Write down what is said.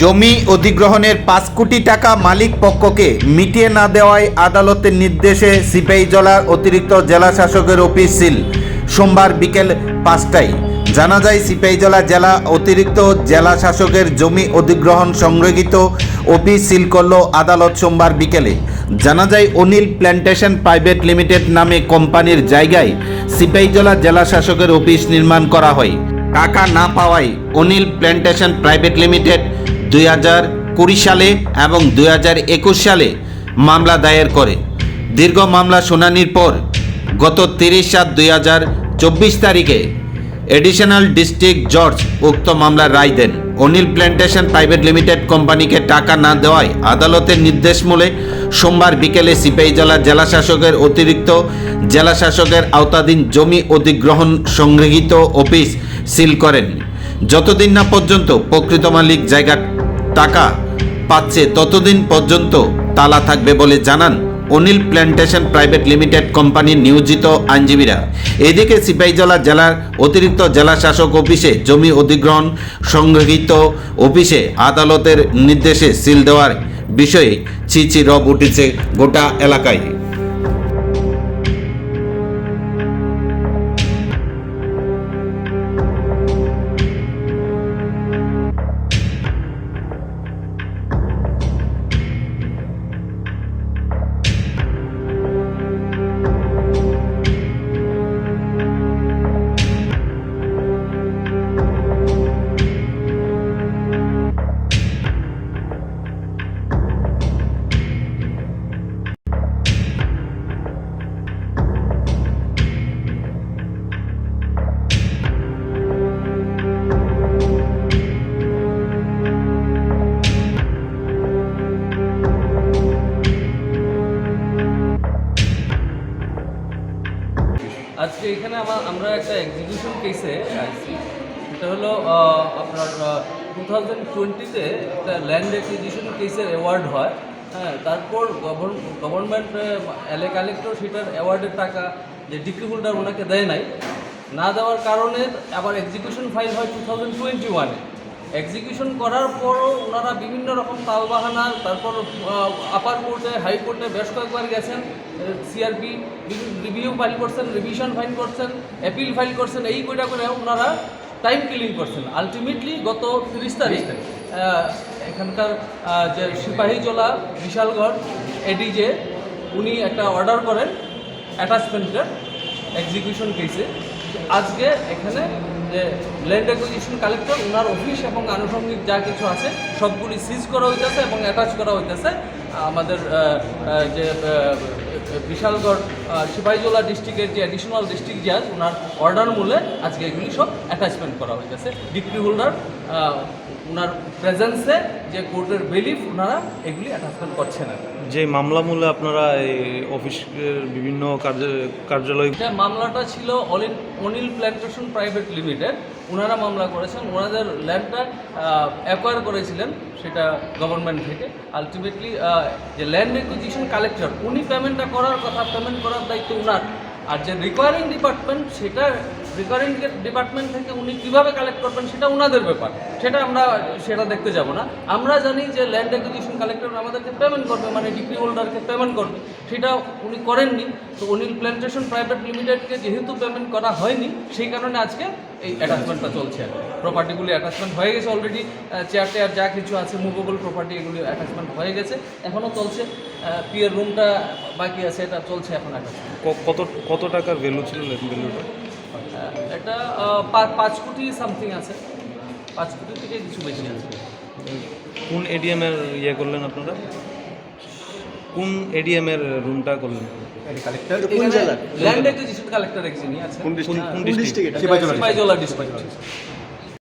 জমি অধিগ্রহণের পাঁচ কোটি টাকা মালিক পক্ষকে মিটিয়ে না দেওয়ায় আদালতের নির্দেশে সিপাহীজলার অতিরিক্ত জেলা শাসকের অফিস সিল সোমবার বিকেল পাঁচটায়। জানা যায় সিপাহীজলা জেলা অতিরিক্ত জেলা শাসকের জমি অধিগ্রহণ সংরক্ষিত অফিস সিল করল আদালত সোমবার বিকেলে। জানা যায়, অনিল প্ল্যান্টেশন প্রাইভেট লিমিটেড নামে কোম্পানির জায়গায় সিপাহীজলা জেলা শাসকের অফিস নির্মাণ করা হয়। টাকা না পাওয়ায় অনিল প্ল্যান্টেশন প্রাইভেট লিমিটেড দুই হাজার কুড়ি সালে এবং দুই হাজার একুশ সালে মামলা দায়ের করে। দীর্ঘ মামলা শুনানির পর গত তিরিশ সাত দুই হাজার চব্বিশ তারিখে এডিশনাল ডিস্ট্রিক্ট জজ উক্ত মামলার রায় দেন। অনিল প্ল্যান্টেশন প্রাইভেট লিমিটেড কোম্পানিকে টাকা না দেওয়ায় আদালতের নির্দেশ মূলে সোমবার বিকেলে সিপাহীজলা জেলা শাসকের অতিরিক্ত জেলা শাসকের আওতাধীন জমি অধিগ্রহণ সংগৃহীত অফিস সিল করেন। যতদিন না পর্যন্ত প্রকৃত মালিক জায়গা টাকা পাচ্ছে, ততদিন পর্যন্ত তালা থাকবে বলে জানান অনিল প্ল্যান্টেশন প্রাইভেট লিমিটেড কোম্পানির নিয়োজিত আইনজীবীরা। এদিকে সিপাহীজলা জেলার অতিরিক্ত জেলা শাসক অফিসে জমি অধিগ্রহণ সংগৃহীত অফিসে আদালতের নির্দেশে সিল দেওয়ার বিষয়ে ছিচি রব উঠেছে গোটা এলাকায়। আজকে এখানে আমার একটা এক্সিকিউশন কেসে আইছি এটা হলো আপনার টু থাউজেন্ড টোয়েন্টিতে একটা ল্যান্ড অ্যাকুইজিশন কেসের অ্যাওয়ার্ড হয়। হ্যাঁ তারপর গভর্নমেন্ট কালেক্টর সেটার অ্যাওয়ার্ডের টাকা যে ডিগ্রি হোল্ডার ওনাকে দেয় নাই। না দেওয়ার কারণে আবার এক্সিকিউশন ফাইল হয় টু থাউজেন্ড টোয়েন্টি ওয়ানে এক্সিকিউশন করার পরও ওনারা বিভিন্ন রকম তালবাহানা তারপর আপার কোর্টে হাইকোর্টে বেশ কয়েকবার গেছেন সিআরপি রিভিউ ফাইল করছেন রিভিশন ফাইল করছেন অ্যাপিল ফাইল করছেন এই কইটা করে ওনারা টাইম কিলিং করছেন। আলটিমেটলি গত তিরিশ তারিখ এখানকার যে সিপাহীজলা বিশালগড় এডিজে উনি একটা অর্ডার করেন অ্যাটাচমেন্টের এক্সিকিউশন কেসে আজকে এখানে যে ল্যান্ড অ্যাকুইজিশন কালেক্টর ওনার অফিস এবং আনুষঙ্গিক যা কিছু আছে, সবগুলি সিজ করা হইতেছে এবং অ্যাটাচ করা হইতেছে। আমাদের যে বিশালগড় সিপাহীজলা ডিস্ট্রিক্টের যে অ্যাডিশনাল ডিস্ট্রিক্ট জাজ ওনার অর্ডার মূলে আজকে এগুলি সব অ্যাটাচমেন্ট করা হইতেছে। ডিগ্রি হোল্ডার ওনার প্রেজেন্সে যে কোর্টের বিলিফ ওনারা এগুলি অ্যাটাচমেন্ট করছেন যে মামলা মূলে আপনারা এই অফিসের বিভিন্ন কার্য- কার্যালয় মামলাটা ছিল Anil Anil plantation private limited. ওনারা মামলা করেছেন। ওনাদের ল্যান্ডটা অ্যাকোয়ার করেছিলেন সেটা গভর্নমেন্ট থেকে। আলটিমেটলি যে ল্যান্ড একুইজিশন কালেক্টর উনি পেমেন্টটা করার কথা পেমেন্ট করার দায়িত্ব ওনার আর যে রিকোয়ারিং ডিপার্টমেন্ট সেটা রিকোয়ারিং ডিপার্টমেন্ট থেকে উনি কীভাবে কালেক্ট করবেন সেটা ওনাদের ব্যাপার। সেটা আমরা সেটা দেখতে যাব না। আমরা জানি যে ল্যান্ড একুইজিশন কালেক্টর আমাদেরকে পেমেন্ট করবে মানে ডিগ্রি হোল্ডারকে পেমেন্ট করবে। সেটা উনি করেননি। তো অনিল প্ল্যান্টেশন প্রাইভেট লিমিটেডকে যেহেতু পেমেন্ট করা হয়নি, সেই কারণে আজকে এই অ্যাটাচমেন্টটা চলছে প্রপার্টিগুলি অ্যাটাচমেন্ট হয়ে গেছে অলরেডি চেয়ার টেয়ার যা কিছু আছে মুভেবল প্রপার্টি এগুলি অ্যাটাচমেন্ট হয়ে গেছে। এখনও চলছে পিয়ের রুমটা বাকি আছে, এটা চলছে এখন অ্যাটাচমেন্ট কত কত টাকার ভ্যালু ছিল ভ্যালুটা এটা পাঁচ কোটি সামথিং আছে। পাঁচ কোটি থেকে কিছু বেশি আছে। কোন এডিএম এর ইয়ে করলেন আপনারা? কোন এডিএম এর রুমটা করলেন? ল্যান্ড কিছু কালেক্টর একজনই আছে? কোন কোন ডিস্ট্রিক্ট সিপাহীজলা ডিস্ট্রিক্ট